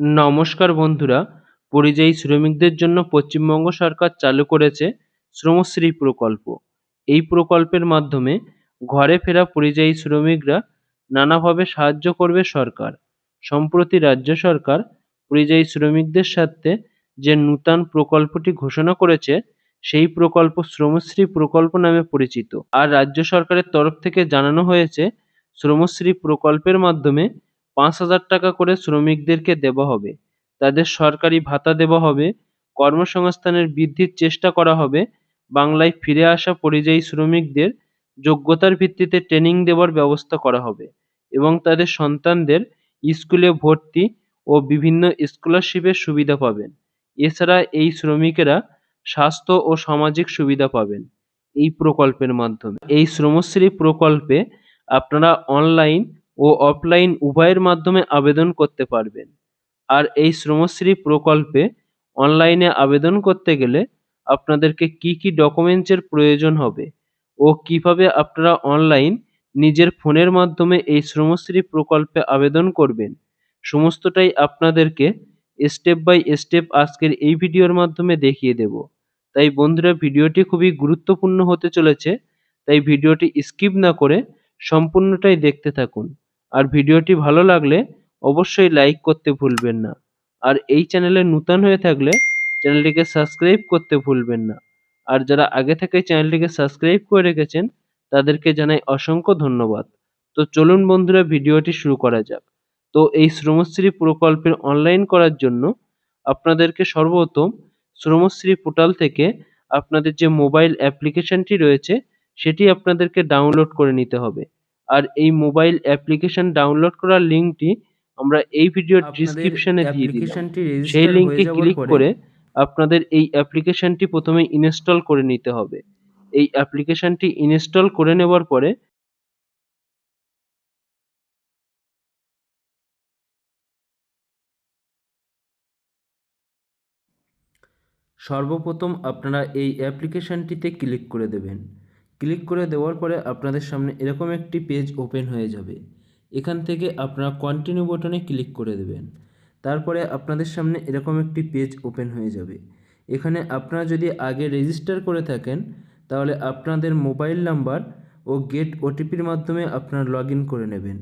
নমস্কার বন্ধুরা, পরিযায়ী শ্রমিকদের জন্য পশ্চিমবঙ্গ সরকার চালু করেছে শ্রমশ্রী প্রকল্প। এই প্রকল্পের মাধ্যমে ঘরে ফেরা পরিযায়ী শ্রমিকরা নানাভাবে সাহায্য করবে সরকার। সম্প্রতি রাজ্য সরকার পরিযায়ী শ্রমিকদের সাথে যে নূতন প্রকল্পটি ঘোষণা করেছে, সেই প্রকল্প শ্রমশ্রী প্রকল্প নামে পরিচিত। আর রাজ্য সরকারের তরফ থেকে জানানো হয়েছে, শ্রমশ্রী প্রকল্পের মাধ্যমে পাঁচ হাজার টাকা করে শ্রমিকদেরকে দেওয়া হবে। তাদের সরকারি ভাতা দেওয়া হবে। কর্মসংস্থানের বৃদ্ধির চেষ্টা করা হবে। বাংলায় ফিরে আসা পরিযায়ী শ্রমিকদের যোগ্যতার ভিত্তিতে ট্রেনিং দেওয়ার ব্যবস্থা করা হবে এবং তাদের সন্তানদের স্কুলে ভর্তি ও বিভিন্ন স্কলারশিপের সুবিধা পাবেন। এছাড়া এই শ্রমিকেরা স্বাস্থ্য ও সামাজিক সুবিধা পাবেন এই প্রকল্পের মাধ্যমে। এই শ্রমশ্রী প্রকল্পে আপনারা অনলাইন ও অফলাইন উভয়ের মাধ্যমে আবেদন করতে পারবেন। আর এই শ্রমশ্রী প্রকল্পে অনলাইনে আবেদন করতে গেলে আপনাদেরকে কি কি ডকুমেন্টসের প্রয়োজন হবে ও কীভাবে আপনারা অনলাইন নিজের ফোনের মাধ্যমে এই শ্রমশ্রী প্রকল্পে আবেদন করবেন, সমস্তটাই আপনাদেরকে স্টেপ বাই স্টেপ আজকের এই ভিডিওর মাধ্যমে দেখিয়ে দেব। তাই বন্ধুরা, ভিডিওটি খুবই গুরুত্বপূর্ণ হতে চলেছে, তাই ভিডিওটি স্কিপ না করে সম্পূর্ণটাই দেখতে থাকুন। আর ভিডিওটি ভালো লাগলে অবশ্যই লাইক করতে ভুলবেন না। আর এই চ্যানেলে নূতন হয়ে থাকলে চ্যানেলটিকে সাবস্ক্রাইব করতে ভুলবেন না। আর যারা আগে থেকে চ্যানেলটিকে সাবস্ক্রাইব করে রেখেছেন, তাদেরকে জানাই অসংখ্য ধন্যবাদ। তো চলুন বন্ধুরা, ভিডিওটি শুরু করা যাক। তো এই শ্রমশ্রী প্রকল্পের অনলাইন করার জন্য আপনাদেরকে সর্বপ্রথম শ্রমশ্রী পোর্টাল থেকে আপনাদের যে মোবাইল অ্যাপ্লিকেশনটি রয়েছে, সেটি আপনাদেরকে ডাউনলোড করে নিতে হবে। আর এই মোবাইল অ্যাপ্লিকেশন ডাউনলোড করার লিঙ্কটি আমরা এই ভিডিওর ডিসক্রিপশনে দিয়ে দিলাম। সেই লিঙ্কে ক্লিক করে আপনাদের এই অ্যাপ্লিকেশনটি প্রথমে ইনস্টল করে নিতে হবে। এই অ্যাপ্লিকেশনটি ইনস্টল করে নেওয়ার পরে সর্বপ্রথম আপনারা এই অ্যাপ্লিকেশনটিতে ক্লিক করে দেবেন। ক্লিক করে দেওয়ার পরে আপনাদের সামনে এরকম একটি পেজ ওপেন হয়ে যাবে। এখান থেকে আপনারা কন্টিনিউ বাটনে ক্লিক করে দেবেন। তারপরে আপনাদের সামনে এরকম একটি পেজ ওপেন হয়ে যাবে। এখানে আপনারা যদি আগে রেজিস্টার করে থাকেন, তাহলে আপনাদের মোবাইল নাম্বার ও গেট ওটিপির মাধ্যমে আপনারা লগ করে নেবেন।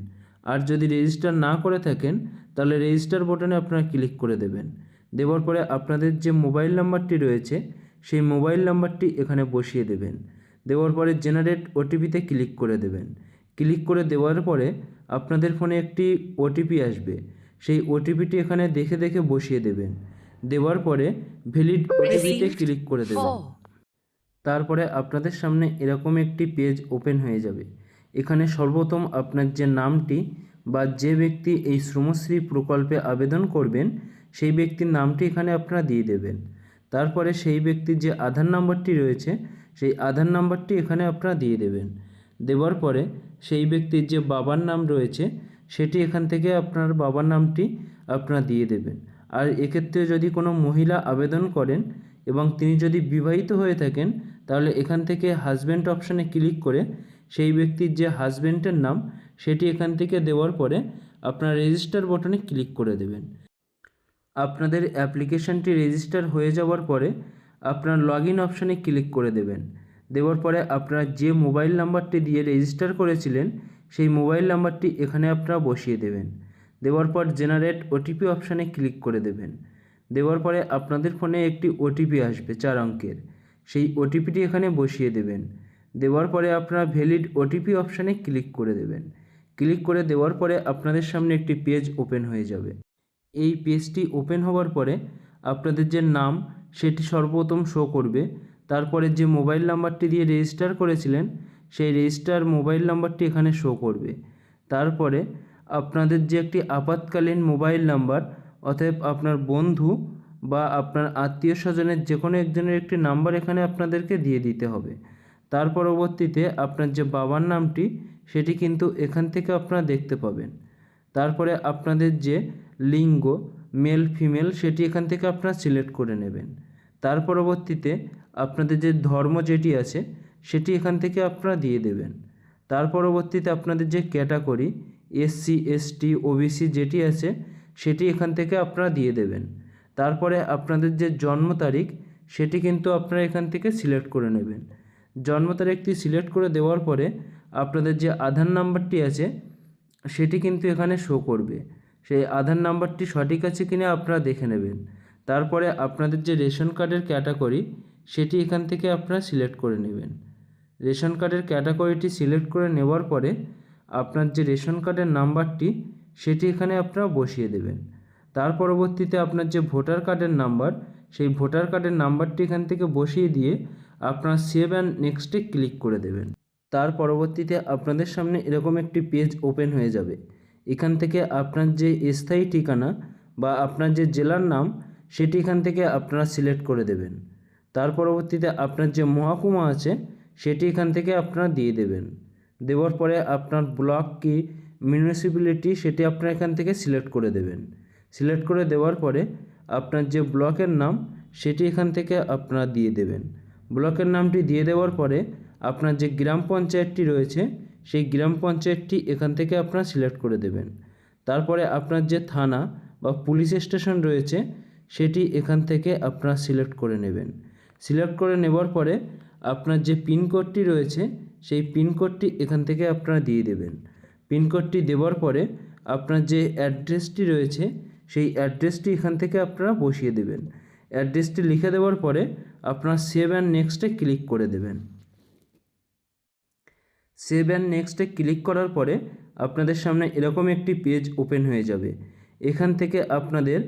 আর যদি রেজিস্টার না করে থাকেন, তাহলে রেজিস্টার বাটনে আপনারা ক্লিক করে দেবেন। দেওয়ার পরে আপনাদের যে মোবাইল নাম্বারটি রয়েছে, সেই মোবাইল নাম্বারটি এখানে বসিয়ে দেবেন। দেওয়ার পরে জেনারেট ওটিপিতে ক্লিক করে দেবেন। ক্লিক করে দেওয়ার পরে আপনাদের ফোনে একটি ওটিপি আসবে। সেই ওটিপিটি এখানে দেখে দেখে বসিয়ে দেবেন। দেওয়ার পরে ভ্যালিড ওটিপিতে ক্লিক করে দেবেন। তারপরে আপনাদের সামনে এরকম একটি পেজ ওপেন হয়ে যাবে। এখানে সর্বপ্রথম আপনার যে নামটি বা যে ব্যক্তি এই শ্রমশ্রী প্রকল্পে আবেদন করবেন সেই ব্যক্তির নামটি এখানে আপনারা দিয়ে দেবেন। তারপরে সেই ব্যক্তির যে আধার নাম্বারটি রয়েছে সেই আধার নাম্বারটি এখানে আপনারা দিয়ে দেবেন। দেওয়ার পরে সেই ব্যক্তির যে বাবার নাম রয়েছে, সেটি এখান থেকে আপনার বাবার নামটি আপনারা দিয়ে দেবেন। আর এক্ষেত্রে যদি কোনো মহিলা আবেদন করেন এবং তিনি যদি বিবাহিত হয়ে থাকেন, তাহলে এখান থেকে হাজব্যান্ড অপশানে ক্লিক করে সেই ব্যক্তির যে হাজব্যান্ডের নাম, সেটি এখান থেকে দেওয়ার পরে আপনার রেজিস্টার বটনে ক্লিক করে দেবেন। আপনাদের অ্যাপ্লিকেশানটি রেজিস্টার হয়ে যাওয়ার পরে আপনার লগ ইন অপশানে ক্লিক করে দেবেন। দেওয়ার পরে আপনার যে মোবাইল নাম্বারটি দিয়ে রেজিস্টার করেছিলেন, সেই মোবাইল নাম্বারটি এখানে আপনারা বসিয়ে দেবেন। দেওয়ার পর জেনারেট ওটিপি অপশানে ক্লিক করে দেবেন। দেওয়ার পরে আপনাদের ফোনে একটি ওটিপি আসবে চার অঙ্কের। সেই ওটিপিটি এখানে বসিয়ে দেবেন। দেওয়ার পরে আপনারা ভ্যালিড ওটিপি অপশানে ক্লিক করে দেবেন। ক্লিক করে দেওয়ার পরে আপনাদের সামনে একটি পেজ ওপেন হয়ে যাবে। এই পেজটি ওপেন হওয়ার পরে আপনাদের যে নাম সেটি সর্বপ্রথম শো করবে। তারপরে যে মোবাইল নাম্বারটি দিয়ে রেজিস্টার করেছিলেন, সেই রেজিস্টার মোবাইল নাম্বারটি এখানে শো করবে। তারপরে আপনাদের যে একটি আপাতকালীন মোবাইল নাম্বার অতএব আপনার বন্ধু বা আপনার আত্মীয় স্বজনের যে কোনো একজনের একটি নাম্বার এখানে আপনাদেরকে দিয়ে দিতে হবে। তার পরবর্তীতে আপনার যে বাবার নামটি, সেটি কিন্তু এখান থেকে আপনারা দেখতে পাবেন। তারপরে আপনাদের যে লিঙ্গ মেল ফিমেল সেটি এখান থেকে আপনারা সিলেক্ট করে নেবেন। তার পরবর্তীতে আপনাদের যে ধর্ম যেটি আছে, সেটি এখান থেকে আপনারা দিয়ে দেবেন। তার পরবর্তীতে আপনাদের যে ক্যাটাগরি এসসি এসটি ওবিসি যেটি আছে, সেটি এখান থেকে আপনারা দিয়ে দেবেন। তারপরে আপনাদের যে জন্ম তারিখ, সেটি কিন্তু আপনারা এখান থেকে সিলেক্ট করে নেবেন। জন্ম তারিখটি সিলেক্ট করে দেওয়ার পরে আপনাদের যে আধার নাম্বারটি আছে, সেটি কিন্তু এখানে শো করবে। সেই আধার নাম্বারটি সঠিক আছে কিনা আপনারা দেখে নেবেন। তারপরে আপনাদের যে রেশন কার্ডের ক্যাটাগরি, সেটি এখান থেকে আপনারা সিলেক্ট করে নেবেন। রেশন কার্ডের ক্যাটাগরিটি সিলেক্ট করে নেওয়ার পরে আপনার যে রেশন কার্ডের নাম্বারটি, সেটি এখানে আপনারা বসিয়ে দেবেন। তার পরবর্তীতে আপনার যে ভোটার কার্ডের নাম্বার, সেই ভোটার কার্ডের নাম্বারটি এখান থেকে বসিয়ে দিয়ে আপনার সেভ অ্যান্ড নেক্সটে ক্লিক করে দেবেন। তার পরবর্তীতে আপনাদের সামনে এরকম একটি পেজ ওপেন হয়ে যাবে। এখান থেকে আপনার যে স্থায়ী ঠিকানা বা আপনার যে জেলার নাম সেটি এখান থেকে আপনারা সিলেক্ট করে দেবেন। তার পরবর্তীতে আপনার যে মহকুমা আছে সেটি এখান থেকে আপনারা দিয়ে দেবেন। দেওয়ার পরে আপনার ব্লক কি মিউনিসিপ্যালিটি সেটি আপনারা এখান থেকে সিলেক্ট করে দেবেন। সিলেক্ট করে দেওয়ার পরে আপনার যে ব্লকের নাম সেটি এখান থেকে আপনারা দিয়ে দেবেন। ব্লকের নামটি দিয়ে দেওয়ার পরে আপনার যে গ্রাম পঞ্চায়েতটি রয়েছে সেই গ্রাম পঞ্চায়েতটি এখান থেকে আপনারা সিলেক্ট করে দেবেন। তারপরে আপনার যে থানা বা পুলিশ স্টেশন রয়েছে, সেটি এখান থেকে আপনারা সিলেক্ট করে নেবেন। সিলেক্ট করে নেবার পরে আপনার যে পিনকোডটি রয়েছে, সেই পিনকোডটি এখান থেকে আপনারা দিয়ে দেবেন। পিনকোডটি দেওয়ার পরে আপনার যে অ্যাড্রেসটি রয়েছে, সেই অ্যাড্রেসটি এখান থেকে আপনারা বসিয়ে দেবেন। অ্যাড্রেসটি লিখে দেওয়ার পরে আপনারা সেভ অ্যান্ড নেক্সটে ক্লিক করে দেবেন। সেভ অ্যান্ড নেক্সটে ক্লিক করার পরে আপনাদের সামনে এরকম একটি পেজ ওপেন হয়ে যাবে। এখান থেকে আপনাদের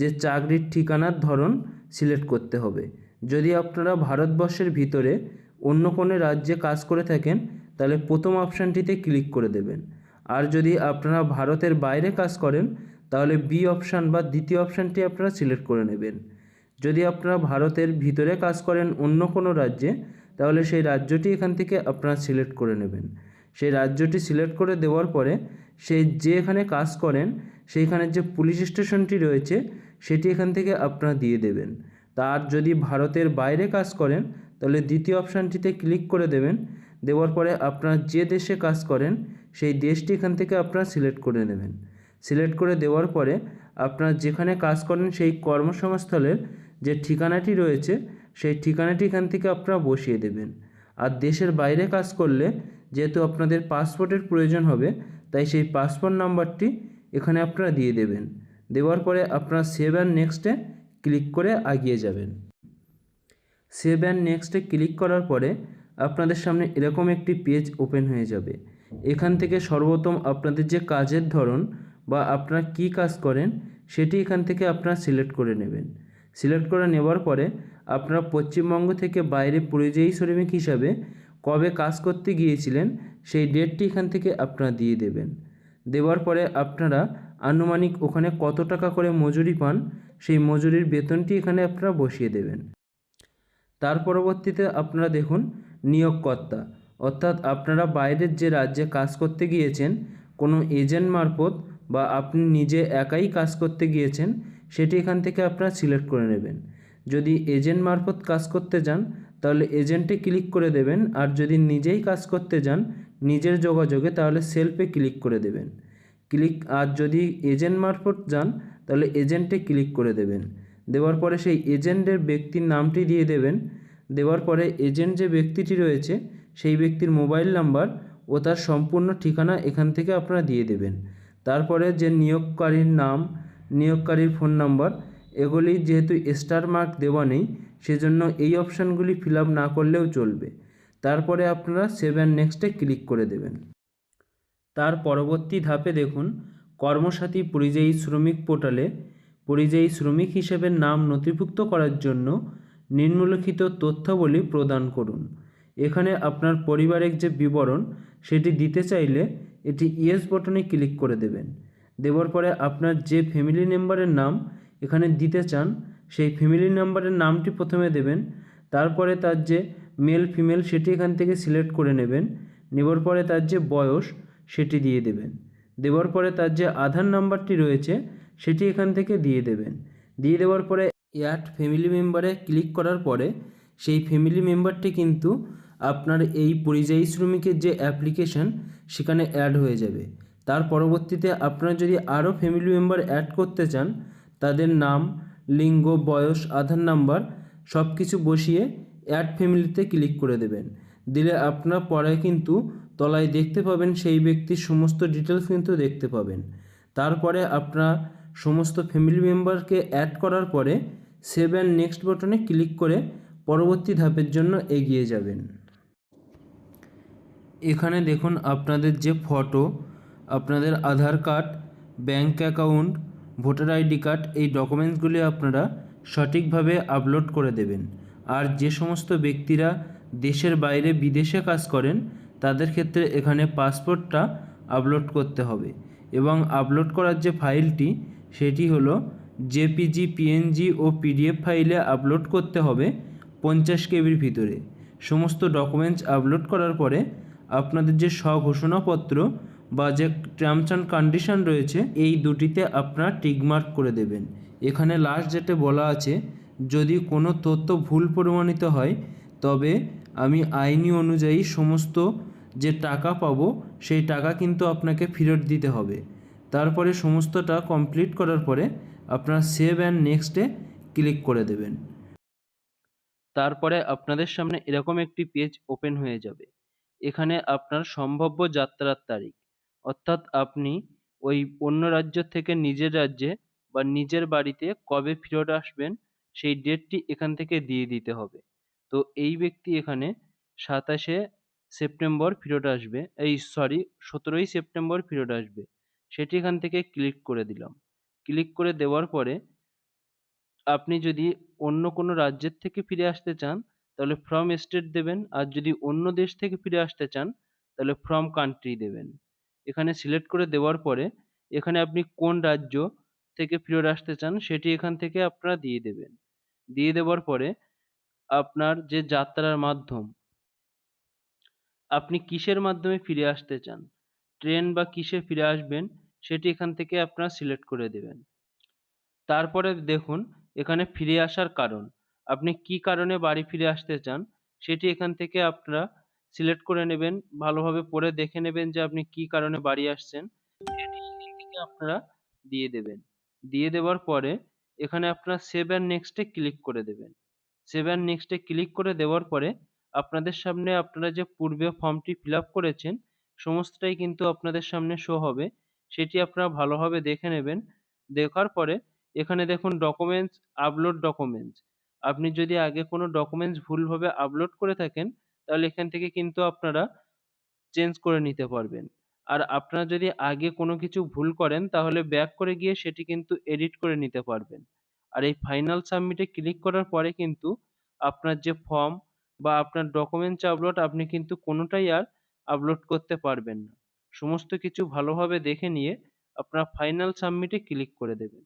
যে চাকরির ঠিকানার ধরন সিলেক্ট করতে হবে। যদি আপনারা ভারতবর্ষের ভিতরে অন্য কোনো রাজ্যে কাজ করে থাকেন, তাহলে প্রথম অপশানটিতে ক্লিক করে দেবেন। আর যদি আপনারা ভারতের বাইরে কাজ করেন, তাহলে বি অপশান বা দ্বিতীয় অপশানটি আপনারা সিলেক্ট করে নেবেন। যদি আপনারা ভারতের ভিতরে কাজ করেন অন্য কোনো রাজ্যে তাহলে সেই রাজ্যটি এখান থেকে আপনারা সিলেক্ট করে নেবেন। সেই রাজ্যটি সিলেক্ট করে দেওয়ার পরে সেই যে এখানে কাজ করেন, সেইখানে যে পুলিশ স্টেশনটি রয়েছে, সেটি এখান থেকে আপনারা দিয়ে দেবেন। তার যদি ভারতের বাইরে কাজ করেন, তাহলে দ্বিতীয় অপশানটিতে ক্লিক করে দেবেন। দেওয়ার পরে আপনারা যে দেশে কাজ করেন, সেই দেশটি এখান থেকে আপনারা সিলেক্ট করে নেবেন। সিলেক্ট করে দেওয়ার পরে আপনারা যেখানে কাজ করেন, সেই কর্মসংস্থলের যে ঠিকানাটি রয়েছে সেই ঠিকানাটি এখান থেকে আপনারা বসিয়ে দেবেন। আর দেশের বাইরে কাজ করলে যেহেতু আপনাদের পাসপোর্টের প্রয়োজন হবে, তাই সেই পাসপোর্ট নাম্বারটি এখানে আপনারা দিয়ে দেবেন। দেওয়ার পরে আপনারা সেভ অ্যান্ড নেক্সটে ক্লিক করে এগিয়ে যাবেন। সেভ অ্যান্ড নেক্সটে ক্লিক করার পরে আপনাদের সামনে এরকম একটি পেজ ওপেন হয়ে যাবে। এখান থেকে সর্বপ্রথম আপনাদের যে কাজের ধরন বা আপনারা কী কাজ করেন, সেটি এখান থেকে আপনারা সিলেক্ট করে নেবেন। সিলেক্ট করে নেওয়ার পরে আপনারা পশ্চিমবঙ্গ থেকে বাইরে পরিযায়ী শ্রমিক হিসাবে কবে কাজ করতে গিয়েছিলেন, সেই ডেটটি এখান থেকে আপনারা দিয়ে দেবেন। দেওয়ার পরে আপনারা আনুমানিক ওখানে কত টাকা করে মজুরি পান, সেই মজুরির বেতনটি এখানে আপনারা বসিয়ে দেবেন। তার পরবর্তীতে আপনারা দেখুন নিয়োগকর্তা, অর্থাৎ আপনারা বাইরের যে রাজ্যে কাজ করতে গিয়েছেন, কোনো এজেন্ট মারফত বা আপনি নিজে একাই কাজ করতে গিয়েছেন, সেটি এখান থেকে আপনারা সিলেক্ট করে নেবেন। যদি এজেন্ট মারফত কাজ করতে যান, তাহলে এজেন্টে ক্লিক করে দেবেন, আর যদি নিজেই কাজ করতে যান, নিজের যোগাযোগে তাহলে সেলফে ক্লিক করে দেবেন। ক্লিক, আর যদি এজেন্ট মারফত যান, তাহলে এজেন্টে ক্লিক করে দেবেন। দেওয়ার পরে সেই এজেন্টের ব্যক্তির নামটি দিয়ে দেবেন। দেওয়ার পরে এজেন্ট যে ব্যক্তিটি রয়েছে, সেই ব্যক্তির মোবাইল নাম্বার ও তার সম্পূর্ণ ঠিকানা এখান থেকে আপনারা দিয়ে দেবেন। তারপরে যে নিয়োগকারীর নাম, নিয়োগকারীর ফোন নাম্বার এগুলি যেহেতু স্টার মার্ক দেওয়া নেই, সেজন্য এই অপশানগুলি ফিল আপ না করলেও চলবে। তারপরে আপনারা সেভ অ্যান্ড নেক্সটে ক্লিক করে দেবেন। তার পরবর্তী ধাপে দেখুন, কর্মসাথী পরিযায়ী শ্রমিক পোর্টালে পরিযায়ী শ্রমিক হিসেবে নাম নথিভুক্ত করার জন্য নিম্নলিখিত তথ্যাবলী প্রদান করুন। এখানে আপনার পরিবারের যে বিবরণ, সেটি দিতে চাইলে এটি ইয়েস বটনে ক্লিক করে দেবেন। দেওয়ার পরে আপনার যে ফ্যামিলি মেম্বারের নাম এখানে দিতে চান, সেই ফ্যামিলি নাম্বারের নামটি প্রথমে দেবেন, তারপরে তার যে মেল ফিমেল সেটি এখান থেকে সিলেক্ট করে নেবেন, নেবার পরে তার যে বয়স সেটি দিয়ে দেবেন দেওয়ার পরে তার যে আধার নাম্বারটি রয়েছে সেটি এখান থেকে দিয়ে দেবেন, দিয়ে দেওয়ার পরে অ্যাড ফ্যামিলি মেম্বারে ক্লিক করার পরে সেই ফ্যামিলি মেম্বারটি কিন্তু আপনার এই পরিযায়ী শ্রমিকের যে অ্যাপ্লিকেশন সেখানে অ্যাড হয়ে যাবে, তার পরবর্তীতে আপনারা যদি আরও ফ্যামিলি মেম্বার অ্যাড করতে চান তাদের নাম, লিঙ্গ, বয়স, আধার নাম্বার সব কিছু বসিয়ে অ্যাড ফ্যামিলিতে ক্লিক করে দেবেন। দিলে আপনার পরে কিন্তু তলায় দেখতে পাবেন সেই ব্যক্তির সমস্ত ডিটেলস কিন্তু দেখতে পাবেন। তারপরে আপনার সমস্ত ফ্যামিলি মেম্বারকে অ্যাড করার পরে সেভ অ্যান্ড নেক্সট বাটনে ক্লিক করে পরবর্তী ধাপের জন্য এগিয়ে যাবেন। এখানে দেখুন আপনাদের যে ফটো আপনাদের Aadhaar card bank account voter ID card, এই ডকুমেন্টসগুলি আপনারা সঠিকভাবে আপলোড করে দেবেন। আর যে সমস্ত ব্যক্তিরা দেশের বাইরে বিদেশে কাজ করেন, তাদের ক্ষেত্রে এখানে পাসপোর্টটা আপলোড করতে হবে। এবং আপলোড করার যে ফাইলটি, সেটি হলো জেপিজি, পিএনজি ও পিডিএফ ফাইলে আপলোড করতে হবে পঞ্চাশ কেবির ভিতরে। সমস্ত ডকুমেন্টস আপলোড করার পরে আপনাদের যে স্বঘোষণাপত্র বা যে টার্মস অ্যান্ড কন্ডিশন রয়েছে, এই দুটিতে আপনারা টিকমার্ক করে দেবেন। এখানে লাস্ট যেটা বলা আছে, যদি কোনো তথ্য ভুল প্রমাণিত হয়, তবে আমি আইনি অনুযায়ী সমস্ত যে টাকা পাবো, সেই টাকা কিন্তু আপনাকে ফেরত দিতে হবে। তারপরে সমস্তটা কমপ্লিট করার পরে আপনার সেভ অ্যান্ড নেক্সটে ক্লিক করে দেবেন। তারপরে আপনাদের সামনে এরকম একটি পেজ ওপেন হয়ে যাবে। এখানে আপনার সম্ভাব্য যাত্রার তারিখ। অর্থাৎ আপনি ওই অন্য রাজ্য থেকে নিজের রাজ্যে বা নিজের বাড়িতে কবে ফেরত আসবেন, সেই ডেটটি এখান থেকে দিয়ে দিতে হবে। তো এই ব্যক্তি এখানে সাতাশে সেপ্টেম্বর ফেরত আসবে, এই সরি সতেরোই সেপ্টেম্বর ফেরত আসবে। সেটি এখান থেকে ক্লিক করে দিলাম। ক্লিক করে দেওয়ার পরে আপনি যদি অন্য কোনো রাজ্যের থেকে ফিরে আসতে চান, তাহলে ফ্রম স্টেট দেবেন, আর যদি অন্য দেশ থেকে ফিরে আসতে চান, তাহলে ফ্রম কান্ট্রি দেবেন। এখানে সিলেক্ট করে দেওয়ার পরে, এখানে আপনি কোন রাজ্য থেকে ফেরত আসতে চান সেটি এখান থেকে আপনারা দিয়ে দেবেন। দিয়ে দেওয়ার পরে আপনার যে যাত্রার মাধ্যম, আপনি কিসের মাধ্যমে ফিরে আসতে চান, ট্রেন বা কিসে ফিরে আসবেন সেটি এখান থেকে আপনারা সিলেক্ট করে দেবেন। তারপরে দেখুন, এখানে ফিরে আসার কারণ, আপনি কি কারণে বাড়ি ফিরে আসতে চান সেটি এখান থেকে আপনারা সিলেক্ট করে নেবেন, ভালোভাবে পড়ে দেখে নেবেন যে আপনি কি কারণে বাড়ি আসছেন। আপনারা দিয়ে দেবেন। দিয়ে দেওয়ার পরে এখানে আপনারা সেভ অ্যান্ড নেক্সটে ক্লিক করে দেবেন। সেভ অ্যান্ড নেক্সটে ক্লিক করে দেওয়ার পরে আপনাদের সামনে আপনারা যে পূর্বে ফর্মটি ফিল করেছেন, সমস্তটাই কিন্তু আপনাদের সামনে শো হবে। সেটি আপনারা ভালোভাবে দেখে নেবেন। দেখার পরে এখানে দেখুন ডকুমেন্টস আপলোড ডকুমেন্টস আপনি যদি আগে কোনো ডকুমেন্টস ভুলভাবে আপলোড করে থাকেন তাহলে এখান থেকে কিন্তু আপনারা চেঞ্জ করে নিতে পারবেন। আর আপনারা যদি আগে কোনো কিছু ভুল করেন, তাহলে ব্যাক করে গিয়ে সেটি কিন্তু এডিট করে নিতে পারবেন। আর এই ফাইনাল সাবমিটে ক্লিক করার পরে কিন্তু আপনার যে ফর্ম বা আপনার ডকুমেন্টস আপলোড, আপনি কিন্তু কোনোটাই আর আপলোড করতে পারবেন না। সমস্ত কিছু ভালোভাবে দেখে নিয়ে আপনারা ফাইনাল সাবমিটে ক্লিক করে দেবেন।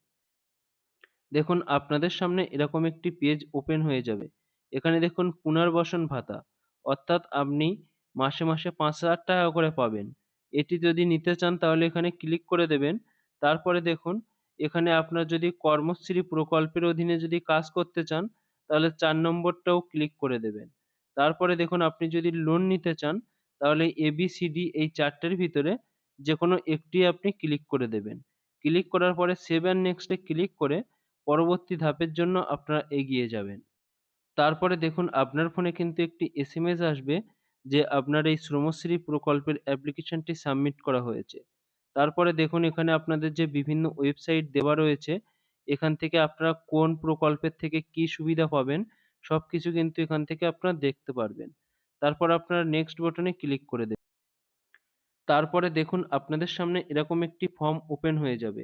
দেখুন, আপনাদের সামনে এরকম একটি পেজ ওপেন হয়ে যাবে। এখানে দেখুন, পুনর্বাসন ভাতা। অর্থাৎ আপনি মাসে মাসে পাঁচ হাজার টাকা করে পাবেন। এটি যদি নিতে চান তাহলে এখানে ক্লিক করে দেবেন। তারপরে দেখুন, এখানে আপনার যদি কর্মশ্রী প্রকল্পের অধীনে যদি কাজ করতে চান, তাহলে চার নম্বরটাও ক্লিক করে দেবেন। তারপরে দেখুন, আপনি যদি লোন নিতে চান, তাহলে এবিসিডি এই চারটের ভিতরে যে কোনো একটি আপনি ক্লিক করে দেবেন। ক্লিক করার পরে সেভ অ্যান্ড নেক্সটে ক্লিক করে পরবর্তী ধাপের জন্য আপনারা এগিয়ে যাবেন। তারপরে দেখুন, আপনার ফোনে কিন্তু একটি এসএমএস আসবে যে, আপনার এই শ্রমশ্রী প্রকল্পের অ্যাপ্লিকেশনটি সাবমিট করা হয়েছে। তারপরে দেখুন, এখানে আপনাদের যে বিভিন্ন ওয়েবসাইট দেওয়া রয়েছে, এখান থেকে আপনারা কোন প্রকল্পের থেকে কি সুবিধা পাবেন সব কিছু কিন্তু এখান থেকে আপনারা দেখতে পারবেন। তারপর আপনারা নেক্সট বাটনে ক্লিক করে দেবেন। তারপরে দেখুন, আপনাদের সামনে এরকম একটি ফর্ম ওপেন হয়ে যাবে।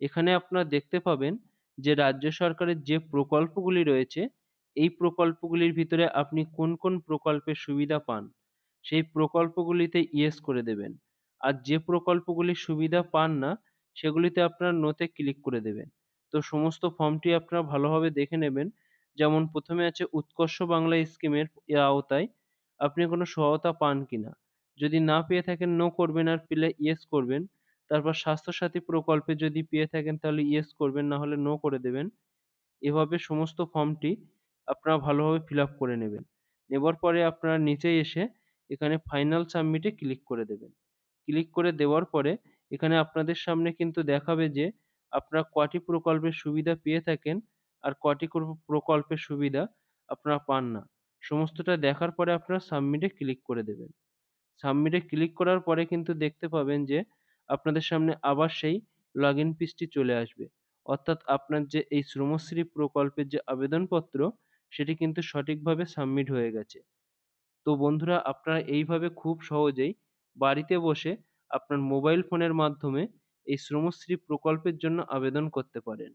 এখানে আপনারা দেখতে পাবেন যে, রাজ্য সরকারের যে প্রকল্পগুলি রয়েছে এই প্রকল্পগুলির ভিতরে আপনি কোন কোন প্রকল্পের সুবিধা পান? সেই প্রকল্পগুলিতে ইয়েস করে দেবেন। আর যে প্রকল্পগুলির সুবিধা পান না, সেগুলিতে আপনারা নোতে ক্লিক করে দেবেন। তো সমস্ত ফর্মটি আপনারা ভালোভাবে দেখে নেবেন। যেমন প্রথমে আছে উৎকর্ষ বাংলা স্কিমের আওতায় আপনি কোনো সহায়তা পান কিনা। যদি না পেয়ে থাকেন নো করবেন আর পেলে ইয়েস করবেন। তারপর স্বাস্থ্যসাথী প্রকল্পে যদি পেয়ে থাকেন তাহলে ইয়েস করবেন, না হলে নো করে দেবেন। এভাবে সমস্ত ফর্মটি আপনারা ভালোভাবে ফিল আপ করে নেবেন। নেবার পরে আপনারা নিচে এসে এখানে ফাইনাল সাবমিটে ক্লিক করে দেবেন। ক্লিক করে দেওয়ার পরে এখানে আপনাদের সামনে কিন্তু দেখাবে যে আপনারা কটি প্রকল্পের সুবিধা পেয়ে থাকেন আর কটি প্রকল্পের সুবিধা আপনারা পান না। সমস্তটা দেখার পরে আপনারা সাবমিটে ক্লিক করে দেবেন। সাবমিটে ক্লিক করার পরে কিন্তু দেখতে পাবেন যে আপনাদের সামনে আবার সেই লগ ইন পেজটি চলে আসবে। অর্থাৎ আপনার যে এই শ্রমশ্রী প্রকল্পের যে আবেদনপত্র সেটি কিন্তু সঠিকভাবে সাবমিট হয়ে গেছে। তো বন্ধুরা, আপনারা এইভাবে খুব সহজেই বাড়িতে বসে আপনার মোবাইল ফোনের মাধ্যমে এই শ্রমশ্রী প্রকল্পের জন্য আবেদন করতে পারেন।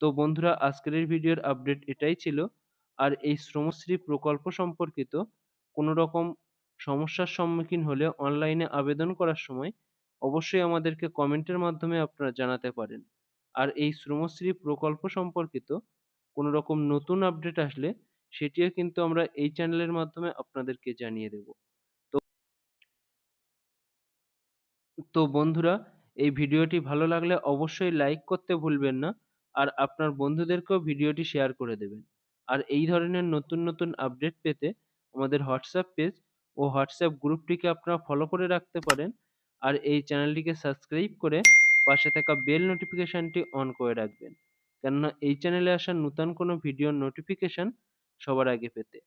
তো বন্ধুরা, আজকের এই ভিডিওর আপডেট এটাই ছিল। আর এই শ্রমশ্রী প্রকল্প সম্পর্কিত কোনো রকম সমস্যার সম্মুখীন হলে অনলাইনে আবেদন করার সময় অবশ্যই আমাদেরকে কমেন্টের মাধ্যমে আপনারা জানাতে পারেন। আর এই শ্রমশ্রী প্রকল্প সম্পর্কিত কোনো রকম নতুন আপডেট আসলে সেটিও কিন্তু আমরা এই চ্যানেলের মাধ্যমে আপনাদেরকে জানিয়ে দেব। তো তো বন্ধুরা, এই ভিডিওটি ভালো লাগলে অবশ্যই লাইক করতে ভুলবেন না আর আপনার বন্ধুদেরকেও ভিডিওটি শেয়ার করে দেবেন। আর এই ধরনের নতুন নতুন আপডেট পেতে আমাদের হোয়াটসঅ্যাপ পেজ ও হোয়াটসঅ্যাপ গ্রুপটিকে আপনারা ফলো করে রাখতে পারেন আর এই চ্যানেলটিকে সাবস্ক্রাইব করে পাশে থাকা বেল নোটিফিকেশনটি অন করে রাখবেন। কেননা এই চ্যানেলে আসা নতুন কোনো ভিডিওর নোটিফিকেশন সবার আগে পেতে।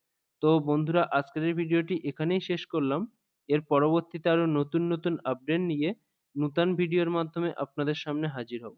তো বন্ধুরা, আজকের এই ভিডিওটি এখানেই শেষ করলাম। এর পরবর্তীতে আরও নতুন নতুন আপডেট নিয়ে নতুন ভিডিওর মাধ্যমে আপনাদের সামনে হাজির হব।